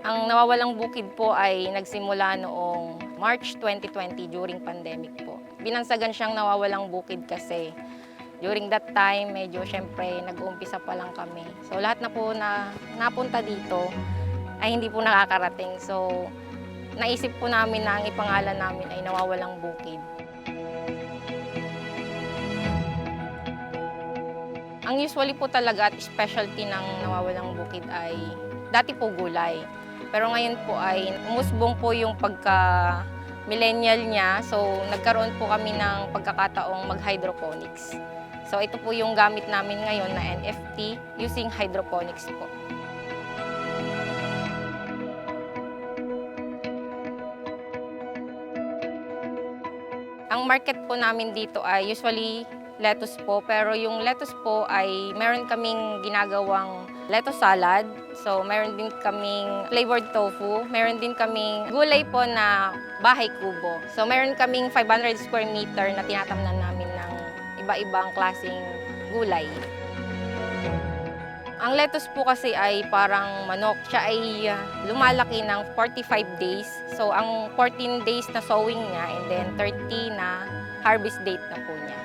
Ang nawawalang bukid po ay nagsimula noong March 2020 during pandemic po. Binansagan siyang nawawalang bukid kasi during that time, medyo syempre nag-uumpisa pa lang kami. So lahat na po na napunta dito ay hindi po nakakarating. So naisip po namin na ang ipangalan namin ay nawawalang bukid. Ang usually po talaga at specialty ng nawawalang bukid ay dati po gulay. Pero ngayon po ay umusbong po yung pagka millennial niya. So nagkaroon po kami ng pagkakataong mag-hydroponics. So ito po yung gamit namin ngayon na NFT using hydroponics po. Ang market po namin dito ay usually lettuce po, pero yung lettuce po ay meron kaming ginagawang lettuce salad. So, meron din kaming flavored tofu. Meron din kaming gulay po na bahay kubo. So, meron kaming 500 square meter na tinatamnan namin ng iba-ibang klaseng gulay. Ang lettuce po kasi ay parang manok. Siya ay uh, lumalaki ng 45 days. So, ang 14 days na sowing niya and then 30 na harvest date na po niya.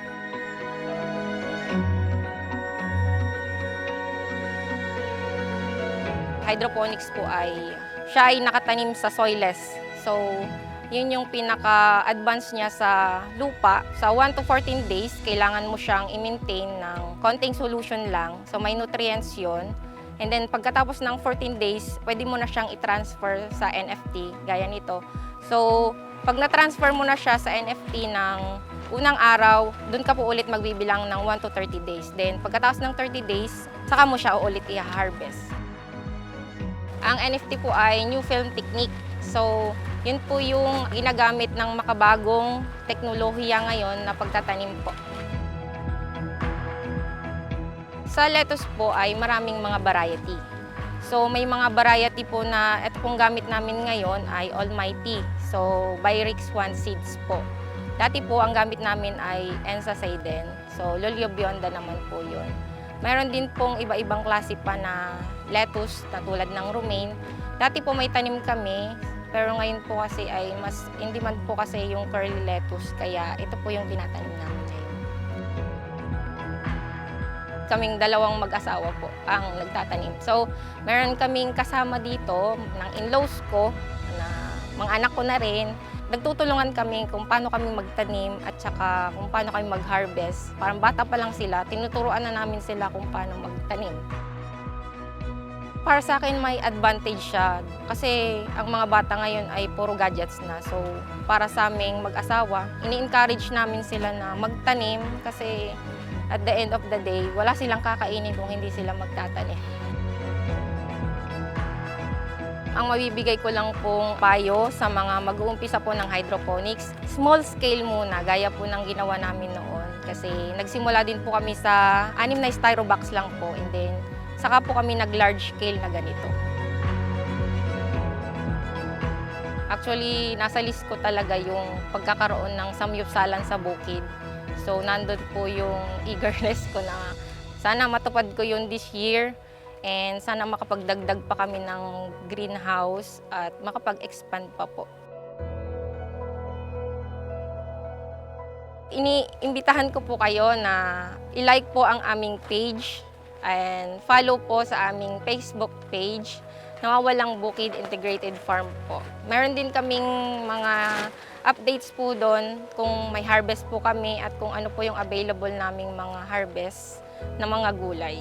Hydroponics po ay siya ay nakatanim sa soilless. So, yun yung pinaka-advance niya sa lupa. Sa 1 to 14 days, kailangan mo siyang i-maintain ng konting solution lang. So, may nutrients yun. And then, pagkatapos ng 14 days, pwede mo na siyang i-transfer sa NFT, gaya nito. So, pag na-transfer mo na siya sa NFT ng unang araw, dun ka po ulit magbibilang ng 1 to 30 days. Then, pagkatapos ng 30 days, saka mo siya ulit i-harvest. Ang NFT po ay new film technique. So, yun po yung ginagamit ng makabagong teknolohiya ngayon na pagtatanim po. Sa lettuce po ay maraming mga variety. So, may mga variety po na ito pong gamit namin ngayon ay Almighty. So, Byrix One Seeds po. Dati po ang gamit namin ay Ensa Seiden. So, Lolio Bionda naman po yun. Meron din pong iba-ibang klase pa na lettuce na tulad ng romaine. Dati po may tanim kami, pero ngayon po kasi ay mas in demand po kasi yung curly lettuce, kaya ito po yung tinatanim namin ngayon. Kaming dalawang mag-asawa po ang nagtatanim. So, meron kaming kasama dito ng in-laws ko, na mga anak ko na rin. Nagtutulungan kami kung paano kami magtanim at saka kung paano kami mag-harvest. Parang bata pa lang sila, tinuturuan na namin sila kung paano magtanim. Para sa akin may advantage siya kasi ang mga bata ngayon ay puro gadgets na. So para sa aming mag-asawa, ini-encourage namin sila na magtanim kasi at the end of the day, wala silang kakainin kung hindi sila magtatanim. Ang mabibigay ko lang pong payo sa mga mag-uumpisa po ng hydroponics, small scale muna, gaya po ng ginawa namin noon. Kasi nagsimula din po kami sa anim na styro box lang po and then saka po kami nag-large scale na ganito. Actually, nasa list ko talaga yung pagkakaroon ng samyupsalan sa bukid. So, nandun po yung eagerness ko na sana matupad ko yun this year and sana makapagdagdag pa kami ng greenhouse at makapag-expand pa po. Iniimbitahan ko po kayo na i-like po ang aming page and follow po sa aming Facebook page Nawawalang Bukid Integrated Farm po. Meron din kaming mga updates po doon kung may harvest po kami at kung ano po yung available naming mga harvest na mga gulay.